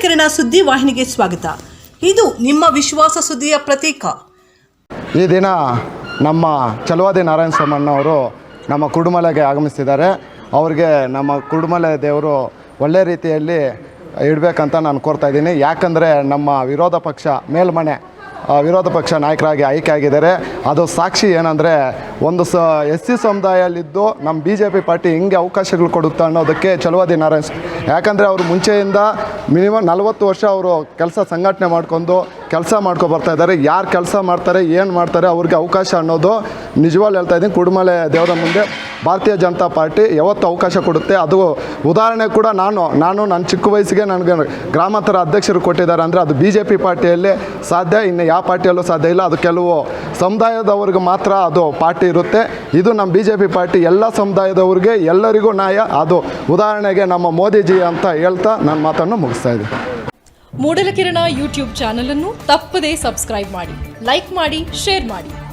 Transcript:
ಮೂಡಲಕೆರೆನ ಸುದ್ದಿ ವಾಹಿನಿಗೆ ಸ್ವಾಗತ. ಇದು ನಿಮ್ಮ ವಿಶ್ವಾಸ ಸುದ್ದಿಯ ಪ್ರತೀಕ. ಈ ದಿನ ನಮ್ಮ ಚಲುವಾದಿ ನಾರಾಯಣ ಸ್ವಾಮಣ್ಣವರು ನಮ್ಮ ಕುಡುಮಲೆಗೆ ಆಗಮಿಸ್ತಿದ್ದಾರೆ. ಅವ್ರಿಗೆ ನಮ್ಮ ಕುಡುಮಲೆ ದೇವರು ಒಳ್ಳೆ ರೀತಿಯಲ್ಲಿ ಇಡಬೇಕಂತ ನಾನು ಕೋರ್ತಾ ಇದ್ದೀನಿ. ಯಾಕಂದರೆ ನಮ್ಮ ವಿರೋಧ ಪಕ್ಷ ಮೇಲ್ಮನೆ ವಿರೋಧ ಪಕ್ಷ ನಾಯಕರಾಗಿ ಆಯ್ಕೆ ಆಗಿದ್ದಾರೆ ಅದು ಸಾಕ್ಷಿ ಏನಂದರೆ, ಒಂದು ಸ, ಎಸ್ ಸಿ ಸಮುದಾಯಲ್ಲಿದ್ದು ನಮ್ಮ ಬಿ ಜೆ ಪಿ ಪಾರ್ಟಿ ಹೆಂಗೆ ಅವಕಾಶಗಳು ಕೊಡುತ್ತೆ ಅನ್ನೋದಕ್ಕೆ ಚಲುವಾದಿ ನಾರಾಯಣ ಯಾಕಂದರೆ ಅವರು ಮುಂಚೆಯಿಂದ ಮಿನಿಮಮ್ ನಲವತ್ತು ವರ್ಷ ಅವರು ಕೆಲಸ ಸಂಘಟನೆ ಮಾಡ್ಕೊಂಡು ಕೆಲಸ ಮಾಡ್ಕೊಬರ್ತಾ ಇದ್ದಾರೆ. ಯಾರು ಕೆಲಸ ಮಾಡ್ತಾರೆ, ಏನು ಮಾಡ್ತಾರೆ, ಅವ್ರಿಗೆ ಅವಕಾಶ ಅನ್ನೋದು ನಿಜವಾಗ್ಲೂ ಹೇಳ್ತಾ ಇದ್ದೀನಿ. ಕುಡುಮಲೆ ದೇವರ ಮುಂದೆ ಭಾರತೀಯ ಜನತಾ ಪಾರ್ಟಿ ಯಾವತ್ತು ಅವಕಾಶ ಕೊಡುತ್ತೆ. ಅದು ಉದಾಹರಣೆ ಕೂಡ ನಾನು ನಾನು ನನ್ನ ಚಿಕ್ಕ ವಯಸ್ಸಿಗೆ ನನಗೆ ಗ್ರಾಮಾಂತರ ಅಧ್ಯಕ್ಷರು ಕೊಟ್ಟಿದ್ದಾರೆ ಅಂದರೆ ಅದು ಬಿ ಜೆ ಪಿ ಪಾರ್ಟಿಯಲ್ಲಿ ಸಾಧ್ಯ, ಇನ್ನು ಯಾವ ಪಾರ್ಟಿಯಲ್ಲೂ ಸಾಧ್ಯ ಇಲ್ಲ. ಅದು ಕೆಲವು ಸಮುದಾಯದವ್ರಿಗೆ ಮಾತ್ರ ಅದು ಪಾರ್ಟಿ ಇರುತ್ತೆ. ಇದು ನಮ್ಮ ಬಿ ಜೆ ಪಿ ಪಾರ್ಟಿ, ಎಲ್ಲ ಸಮುದಾಯದವ್ರಿಗೆ ಎಲ್ಲರಿಗೂ ನ್ಯಾಯ. ಅದು ಉದಾಹರಣೆಗೆ ನಮ್ಮ ಮೋದಿಜಿ ಅಂತ ಹೇಳ್ತಾ ನನ್ನ ಮಾತನ್ನು ಮುಗಿಸ್ತಾ ಇದ್ದೀನಿ. ಮೂಡಲಕಿರಣ ಯೂಟ್ಯೂಬ್ ಚಾನಲನ್ನು ತಪ್ಪದೇ ಸಬ್ಸ್ಕ್ರೈಬ್ ಮಾಡಿ, ಲೈಕ್ ಮಾಡಿ, ಶೇರ್ ಮಾಡಿ.